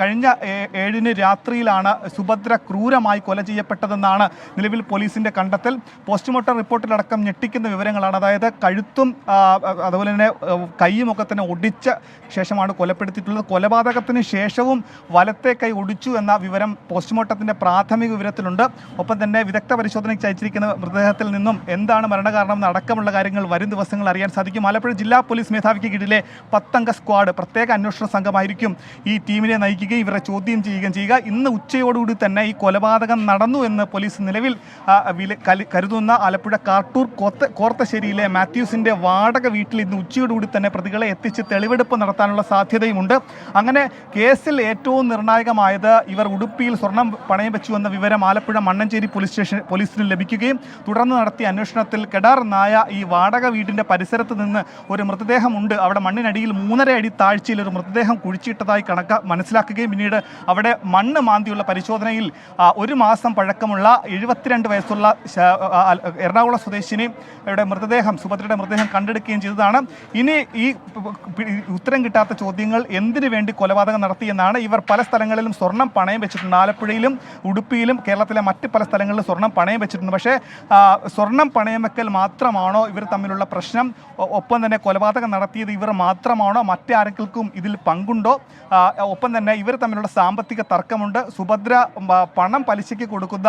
കഴിഞ്ഞ ഏഴിന് രാത്രിയിലാണ് സുഭദ്ര ക്രൂരമായി കൊല ചെയ്യപ്പെട്ടതെന്നാണ് നിലവിൽ പോലീസിന്റെ കണ്ടെത്തൽ. പോസ്റ്റ്മോർട്ടം റിപ്പോർട്ടിലടക്കം ഞെട്ടിക്കുന്ന വിവരങ്ങളാണ്. അതായത് കഴുത്തും അതുപോലെ തന്നെ കൈയുമൊക്കെ തന്നെ ഒടിച്ച ശേഷമാണ് കൊലപ്പെടുത്തിയിട്ടുള്ളത്. കൊലപാതകത്തിന് ശേഷവും വലത്തെ കൈ ഒടിച്ചു എന്ന വിവരം പോസ്റ്റ്മോർട്ടത്തിന്റെ പ്രാഥമിക വിവരത്തിലുണ്ട്. ഒപ്പം തന്നെ വിദഗ്ധ പരിശോധനയ്ക്ക് അയച്ചിരിക്കുന്ന മൃതദേഹത്തിൽ നിന്നും എന്താണ് മരണകാരണം എന്നടക്കമുള്ള കാര്യങ്ങൾ വരും ദിവസങ്ങൾ അറിയാൻ സാധിക്കും. ആലപ്പുഴ ജില്ലാ പോലീസ് മേധാവിക്ക് കീഴിലെ പത്തംഗ സ്ക്വാഡ് പ്രത്യേക അന്വേഷണ സംഘമായിരിക്കും ഈ ടീമിനെ നയിക്കുകയും ഇവരെ ചോദ്യം ചെയ്യുകയും ചെയ്യുക. ഇന്ന് ഉച്ചയോടുകൂടി തന്നെ ഈ കൊലപാതകം നടന്നു എന്ന് പോലീസ് നിലവിൽ കരുതുന്ന ആലപ്പുഴ കാട്ടൂർ കോത്ത കോർത്തശ്ശേരിയിലെ മാത്യൂസിന്റെ വാടക വീട്ടിൽ ഇന്ന് ഉച്ചയോടുകൂടി തന്നെ പ്രതികളെ എത്തിച്ച് തെളിവെടുപ്പ് നടത്താനുള്ള സാധ്യതയുമുണ്ട്. അങ്ങനെ കേസിൽ ഏറ്റവും നിർണായകമായത് ഇവർ ഉടുപ്പിയിൽ സ്വർണം പണയം വെച്ചു എന്ന വിവരം ആലപ്പുഴ മണ്ണഞ്ചേരി പോലീസ് സ്റ്റേഷൻ പോലീസിന് ലഭിക്കുകയും തുടർന്ന് നടത്തിയ അന്വേഷണത്തിൽ കെടാർ നായ ഈ വാടക വീടിന്റെ പരിസരത്ത് നിന്ന് ഒരു മൃതദേഹമുണ്ട്. അവിടെ മണ്ണിനടിയിൽ മൂന്നര അടി താഴ്ചയിൽ ഒരു മൃതദേഹം കുഴിച്ചിട്ടതായി കണക്ക മനസ്സിലാക്കുകയും പിന്നീട് അവിടെ മണ്ണ് മാന്തിയുള്ള പരിശോധനയിൽ ഒരു മാസം പഴക്കമുള്ള എഴുപത്തിരണ്ട് വയസ്സുള്ള എറണാകുളം സ്വദേശിനി യുടെ മൃതദേഹം സുഭദ്രയുടെ മൃതദേഹം കണ്ടെടുക്കുകയും ചെയ്തതാണ്. ഇനി ഈ ഉത്തരം കിട്ടാത്ത ചോദ്യങ്ങൾ എന്തിനു വേണ്ടി കൊലപാതകം നടത്തിയെന്നാണ് ഇവർ പല സ്ഥലങ്ങളിലും സ്വർണം പണയം വെച്ചിട്ടുണ്ട്. ആലപ്പുഴയിലും ഉടുപ്പിയിലും കേരളത്തിലെ മറ്റ് പല സ്ഥലങ്ങളിലും സ്വർണം പണയം വെച്ചിട്ടുണ്ട്. പക്ഷേ സ്വർണം പണയം വെക്കൽ മാത്രമാണോ ഇവർ തമ്മിലുള്ള പ്രശ്നം? ഒപ്പം തന്നെ കൊലപാതകം നടത്തിയത് ഇവർ മാത്രമാണോ? മറ്റാരെങ്കിലും ഇതിൽ പങ്കുണ്ടോ? ഒപ്പം തന്നെ ഇവർ തമ്മിലുള്ള സാമ്പത്തിക തർക്കമുണ്ട്. സുഭദ്ര പണം പലിശയ്ക്ക് കൊടുക്കുന്ന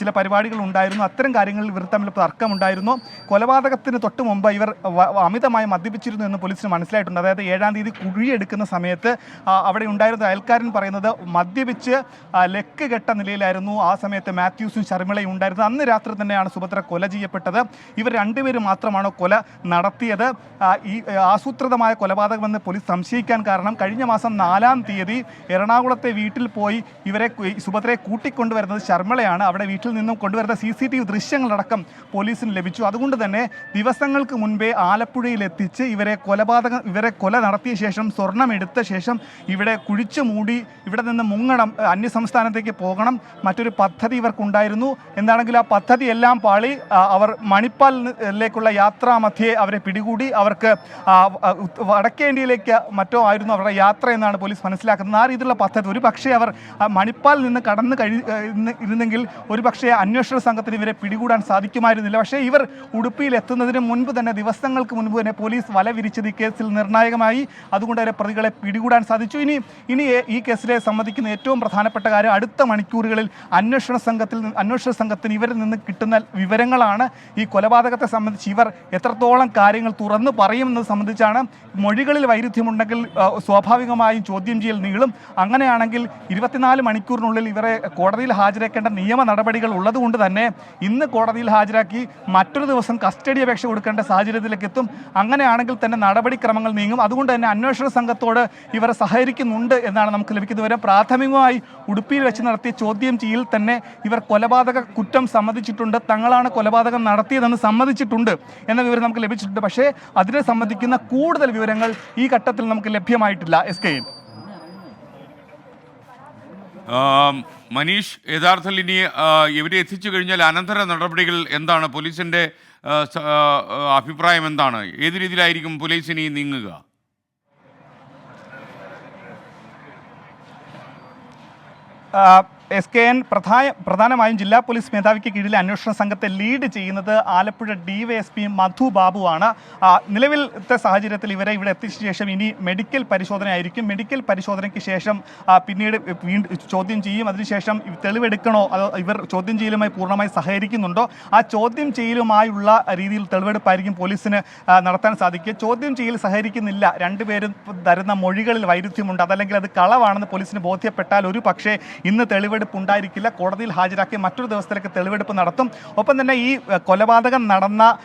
ചില പരിപാടികൾ ഉണ്ടായിരുന്നു. അത്തരം കാര്യങ്ങളിൽ ഇവർ തമ്മിൽ തർക്കമുണ്ടായിരുന്നു. കൊലപാതകത്തിന് തൊട്ട് മുമ്പ് ഇവർ അമിതമായി മദ്യപിച്ചിരുന്നു എന്ന് പോലീസിന് മനസ്സിലായിട്ടുണ്ട്. അതായത് ഏഴാം തീയതി കുഴിയെടുക്കുന്ന സമയത്ത് അവിടെ ഉണ്ടായിരുന്ന അയൽക്കാരൻ പറയുന്നത് മദ്യപിച്ച് ലെക്ക് കെട്ട നിലയിലായിരുന്നു. ആ സമയത്ത് മാത്യൂസും ശർമിളയും ഉണ്ടായിരുന്നത് അന്ന് രാത്രി തന്നെയാണ് സുഭദ്ര കൊല ചെയ്യപ്പെട്ടത്. ഇവർ രണ്ടുപേരും മാത്രമാണ് കൊല നടത്തിയത്? ഈ ആസൂത്രിതമായ കൊലപാതകമെന്ന് പോലീസ് സംശയിക്കാൻ കാരണം കഴിഞ്ഞ മാസം നാലാം തീയതി എറണാകുളത്തെ വീട്ടിൽ പോയി ഇവരെ സുഭദ്രയെ കൂട്ടിക്കൊണ്ടുവരുന്നത് ശർമ്മളയാണ്. അവിടെ വീട്ടിൽ നിന്നും കൊണ്ടുവരുന്ന സി സി ടി വി ദൃശ്യങ്ങളടക്കം പോലീസിന് ലഭിച്ചു. അതുകൊണ്ട് തന്നെ ദിവസങ്ങൾക്ക് മുൻപേ ആലപ്പുഴയിലെത്തിച്ച് ഇവരെ കൊലപാതക ഇവരെ കൊല നടത്തിയ ശേഷം സ്വർണം എടുത്ത ശേഷം ഇവിടെ കുഴിച്ചു മൂടി ഇവിടെ നിന്ന് മുങ്ങണം അന്യസംസ്ഥാനത്തേക്ക് അന്യ സംസ്ഥാനത്തേക്ക് പോകണം. മറ്റൊരു പദ്ധതി ഇവർക്കുണ്ടായിരുന്നു. എന്താണെങ്കിൽ ആ പദ്ധതി എല്ലാം പാളി അവർ മണിപ്പാലിലേക്കുള്ള യാത്രാമധ്യേ അവരെ പിടികൂടി. അവർക്ക് വടക്കേ ഇന്ത്യയിലേക്ക് മറ്റോ ആയിരുന്നു അവരുടെ യാത്ര എന്നാണ് പോലീസ് മനസ്സിലാക്കുന്നത്. ആ രീതിയിലുള്ള പദ്ധതി. ഒരു പക്ഷേ അവർ മണിപ്പാൽ നിന്ന് കടന്നു കഴി ഇരുന്നെങ്കിൽ ഒരു പക്ഷേ അന്വേഷണ സംഘത്തിന് ഇവരെ പിടികൂടാൻ സാധിക്കുമായിരുന്നില്ല. പക്ഷേ ഇവർ ഉടുപ്പിയിൽ എത്തുന്നതിന് മുൻപ് തന്നെ ദിവസങ്ങൾക്ക് മുൻപ് തന്നെ പോലീസ് വല വിരിച്ചത് ഈ കേസിൽ നിർണായകമായി. അതുകൊണ്ട് അവരെ പ്രതികളെ പിടികൂടാൻ സാധിച്ചു. ഇനി ഇനി ഈ കേസിലെ സംബന്ധിക്കുന്ന ഏറ്റവും പ്രധാനപ്പെട്ട കാര്യം അടുത്ത മണിക്കൂറുകളിൽ അന്വേഷണ സംഘത്തിൽ അന്വേഷണ സംഘത്തിന് ഇവരിൽ നിന്ന് കിട്ടുന്ന വിവരങ്ങളാണ് ഈ കൊലപാതകത്തെ സംബന്ധിച്ച് ഇവർ എത്രത്തോളം കാര്യങ്ങൾ തുറന്നു പറയുമെന്നത് സംബന്ധിച്ചാണ് മൊഴികളിൽ വൈരുദ്ധ്യമുണ്ടെങ്കിൽ സ്വാഭാവികമായും ചോദ്യം ചെയ്യൽ നീളും അങ്ങനെയാണെങ്കിൽ ഇരുപത്തിനാല് മണിക്കൂറിനുള്ളിൽ ഇവരെ കോടതിയിൽ ഹാജരാക്കേണ്ട നിയമ നടപടികൾ ഉള്ളതുകൊണ്ട് തന്നെ ഇന്ന് കോടതിയിൽ ഹാജരാക്കി മറ്റൊരു ദിവസം കസ്റ്റഡി അപേക്ഷ കൊടുക്കേണ്ട സാഹചര്യത്തിലേക്ക് എത്തും. അങ്ങനെയാണെങ്കിൽ തന്നെ നടപടിക്രമങ്ങൾ നീങ്ങും. അതുകൊണ്ട് തന്നെ അന്വേഷണ സംഘത്തോട് ഇവരെ സഹകരിക്കുന്നുണ്ട് എന്നാണ് നമുക്ക് ലഭിക്കുന്നത് വരെ പ്രാഥമികമായി ഉടുപ്പിയിൽ വെച്ച് നടത്തിയ ചോദ്യം ചെയ്യൽ തന്നെ ഇവർ കൊലപാതക കുറ്റം സമ്മതിച്ചിട്ടുണ്ട്. തങ്ങളാണ് കൊലപാതകം നടത്തിയതെന്ന് സമ്മതിച്ചിട്ടുണ്ട് എന്ന വിവരം നമുക്ക് ലഭിച്ചിട്ടുണ്ട്. പക്ഷേ അതിനെ സംബന്ധിക്കുന്ന കൂടുതൽ വിവരങ്ങൾ ഈ ഘട്ടത്തിൽ നമുക്ക് ലഭ്യമായിട്ടില്ല. എസ് കെ ആം, മനീഷ് യഥാർത്ഥത്തിൽ ഇനി ഇവരെ എത്തിച്ചു കഴിഞ്ഞാൽ അനന്തര നടപടികൾ എന്താണ്? പോലീസിന്റെ അഭിപ്രായം എന്താണ്? ഏത് രീതിയിലായിരിക്കും പോലീസ് ഇനി നീങ്ങുക? എസ് കെ എൻ പ്രധാന പ്രധാനമായും ജില്ലാ പോലീസ് മേധാവിക്ക് കീഴിലെ അന്വേഷണ സംഘത്തെ ലീഡ് ചെയ്യുന്നത് ആലപ്പുഴ ഡിവൈഎസ്പി മധു ബാബുവാണ്. നിലവിലത്തെ സാഹചര്യത്തിൽ ഇവരെ ഇവിടെ എത്തിച്ച ശേഷം ഇനി മെഡിക്കൽ പരിശോധന ആയിരിക്കും മെഡിക്കൽ പരിശോധനയ്ക്ക് ശേഷം പിന്നീട് വീണ്ടും ചോദ്യം ചെയ്യും. അതിനുശേഷം തെളിവെടുക്കണോ? അതോ ഇവർ ചോദ്യം ചെയ്യലുമായി പൂർണമായി സഹകരിക്കുന്നുണ്ടോ? ആ ചോദ്യം ചെയ്യലുമായുള്ള രീതിയിൽ തെളിവെടുപ്പായിരിക്കും പോലീസിന് നടത്താൻ സാധിക്കുക. ചോദ്യം ചെയ്യൽ സഹകരിക്കുന്നില്ല. രണ്ടുപേരും തരുന്ന മൊഴികളിൽ വൈരുദ്ധ്യമുണ്ട്. അതല്ലെങ്കിൽ അത് കളവാണെന്ന് പോലീസിന് ബോധ്യപ്പെട്ടാൽ ഒരു പക്ഷേ ഇന്ന് തെളിവെടുപ്പ് ഉണ്ടായിരിക്കില്ല. കോടതിയിൽ ഹാജരാക്കി മറ്റൊരു ദിവസത്തിലേക്ക് തെളിവെടുപ്പ് നടത്തും. ഒപ്പം തന്നെ ഈ കൊലപാതകം നടന്ന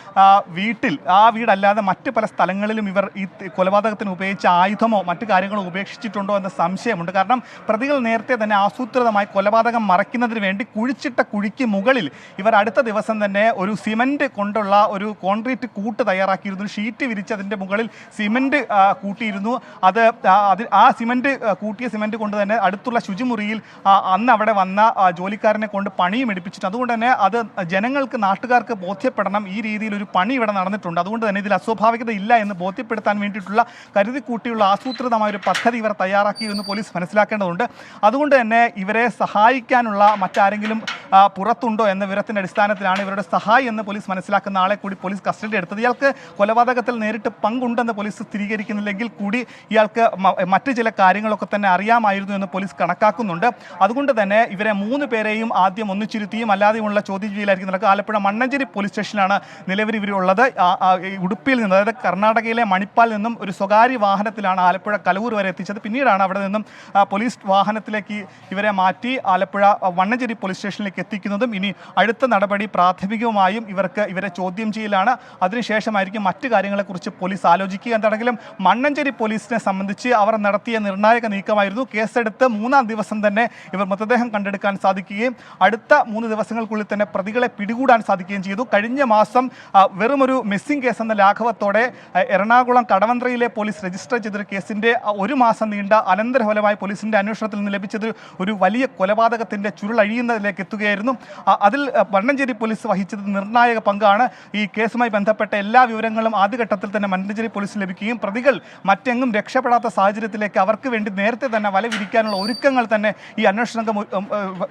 വീട്ടിൽ ആ വീടല്ലാതെ മറ്റ് പല സ്ഥലങ്ങളിലും ഇവർ ഈ കൊലപാതകത്തിന് ഉപയോഗിച്ച ആയുധമോ മറ്റു കാര്യങ്ങളോ ഉപേക്ഷിച്ചിട്ടുണ്ടോ എന്ന സംശയമുണ്ട്. കാരണം പ്രതികൾ നേരത്തെ തന്നെ ആസൂത്രിതമായി കൊലപാതകം മറയ്ക്കുന്നതിന് വേണ്ടി കുഴിച്ചിട്ട കുഴിക്ക് മുകളിൽ ഇവർ അടുത്ത ദിവസം തന്നെ ഒരു സിമന്റ് കൊണ്ടുള്ള ഒരു കോൺക്രീറ്റ് കൂട്ട് തയ്യാറാക്കിയിരുന്നു. ഷീറ്റ് വിരിച്ച് അതിന്റെ മുകളിൽ സിമന്റ് കൂട്ടിയിരുന്നു. അത് ആ, ആ, കൂട്ടിയ സിമന്റ് കൊണ്ട് തന്നെ അടുത്തുള്ള ശുചിമുറിയിൽ അന്ന് അവിടെ അവിടെ വന്ന ജോലിക്കാരനെ കൊണ്ട് പണിയും എടുപ്പിച്ചിട്ട് അതുകൊണ്ട് തന്നെ അത് ജനങ്ങൾക്ക് നാട്ടുകാർക്ക് ബോധ്യപ്പെടണം. ഈ രീതിയിൽ ഒരു പണി ഇവിടെ നടന്നിട്ടുണ്ട്. അതുകൊണ്ട് തന്നെ ഇതിൽ അസ്വാഭാവികത ഇല്ല എന്ന് ബോധ്യപ്പെടുത്താൻ വേണ്ടിയിട്ടുള്ള കരുതി കൂട്ടിയുള്ള ആസൂത്രിതമായ ഒരു പദ്ധതി ഇവർ തയ്യാറാക്കി എന്ന് പോലീസ് മനസ്സിലാക്കേണ്ടതുണ്ട്. അതുകൊണ്ട് തന്നെ ഇവരെ സഹായിക്കാനുള്ള മറ്റാരെങ്കിലും പുറത്തുണ്ടോ എന്ന വിവരത്തിന്റെ അടിസ്ഥാനത്തിലാണ് ഇവരുടെ സഹായി എന്ന് പോലീസ് മനസ്സിലാക്കുന്ന ആളെ കൂടി പോലീസ് കസ്റ്റഡി എടുത്തത്. ഇയാൾക്ക് കൊലപാതകത്തിൽ നേരിട്ട് പങ്കുണ്ടെന്ന് പോലീസ് സ്ഥിരീകരിക്കുന്നില്ലെങ്കിൽ കൂടി ഇയാൾക്ക് മറ്റ് ചില കാര്യങ്ങളൊക്കെ തന്നെ അറിയാമായിരുന്നു എന്ന് പോലീസ് കണക്കാക്കുന്നുണ്ട്. അതുകൊണ്ട് തന്നെ ഇവരെ മൂന്ന് പേരെയും ആദ്യം ഒന്നിച്ചിരുത്തിയും അല്ലാതെയുമുള്ള ചോദ്യം ചെയ്യലായിരിക്കും നടക്കുക. ആലപ്പുഴ മണ്ണഞ്ചേരി പോലീസ് സ്റ്റേഷനാണ് നിലവിൽ ഇവരുള്ളത്. ഉടുപ്പിയിൽ നിന്ന് അതായത് കർണാടകയിലെ മണിപ്പാൽ നിന്നും ഒരു സ്വകാര്യ വാഹനത്തിലാണ് ആലപ്പുഴ കലവൂർ വരെ എത്തിച്ചത്. പിന്നീടാണ് അവിടെ നിന്നും പോലീസ് വാഹനത്തിലേക്ക് ഇവരെ മാറ്റി ആലപ്പുഴ വണ്ണഞ്ചേരി പോലീസ് സ്റ്റേഷനിലേക്ക് എത്തിക്കുന്നതും ഇനി അടുത്ത നടപടി പ്രാഥമികമായും ഇവർക്ക് ഇവരെ ചോദ്യം ചെയ്യലാണ്. അതിനുശേഷമായിരിക്കും മറ്റു കാര്യങ്ങളെക്കുറിച്ച് പോലീസ് ആലോചിക്കുക എന്താണെങ്കിലും മണ്ണഞ്ചേരി പോലീസിനെ സംബന്ധിച്ച് അവർ നടത്തിയ നിർണായക നീക്കമായിരുന്നു. കേസെടുത്ത് മൂന്നാം ദിവസം തന്നെ ഇവർ മൃതദേഹം കണ്ടെടുക്കാൻ സാധിക്കുകയും അടുത്ത മൂന്ന് ദിവസങ്ങൾക്കുള്ളിൽ തന്നെ പ്രതികളെ പിടികൂടാൻ സാധിക്കുകയും ചെയ്തു. കഴിഞ്ഞ മാസം വെറുമൊരു മിസ്സിംഗ് കേസ് എന്ന ലാഘവത്തോടെ എറണാകുളം കടവന്ത്രയിലെ പോലീസ് രജിസ്റ്റർ ചെയ്തൊരു കേസിന്റെ ഒരു മാസം നീണ്ട അനന്തരഫലമായി പോലീസിന്റെ അന്വേഷണത്തിൽ നിന്ന് ലഭിച്ചത് ഒരു വലിയ കൊലപാതകത്തിന്റെ ചുരുളഴിയുന്നതിലേക്ക് എത്തുകയായിരുന്നു. ആ, അതിൽ മണ്ണഞ്ചേരി പോലീസ് വഹിച്ചത് നിർണായക പങ്കാണ്. ഈ കേസുമായി ബന്ധപ്പെട്ട എല്ലാ വിവരങ്ങളും ആദ്യഘട്ടത്തിൽ തന്നെ മണ്ണഞ്ചേരി പോലീസ് ലഭിക്കുകയും പ്രതികൾ മറ്റെങ്ങും രക്ഷപ്പെടാത്ത സാഹചര്യത്തിലേക്ക് അവർക്ക് വേണ്ടി നേരത്തെ തന്നെ വല വിരിക്കാനുള്ള ഒരുക്കങ്ങൾ തന്നെ ഈ അന്വേഷണ സംഘം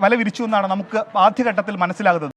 വല വിരിച്ചു എന്നാണ് നമുക്ക് ആദ്യഘട്ടത്തിൽ മനസ്സിലാകുന്നത്.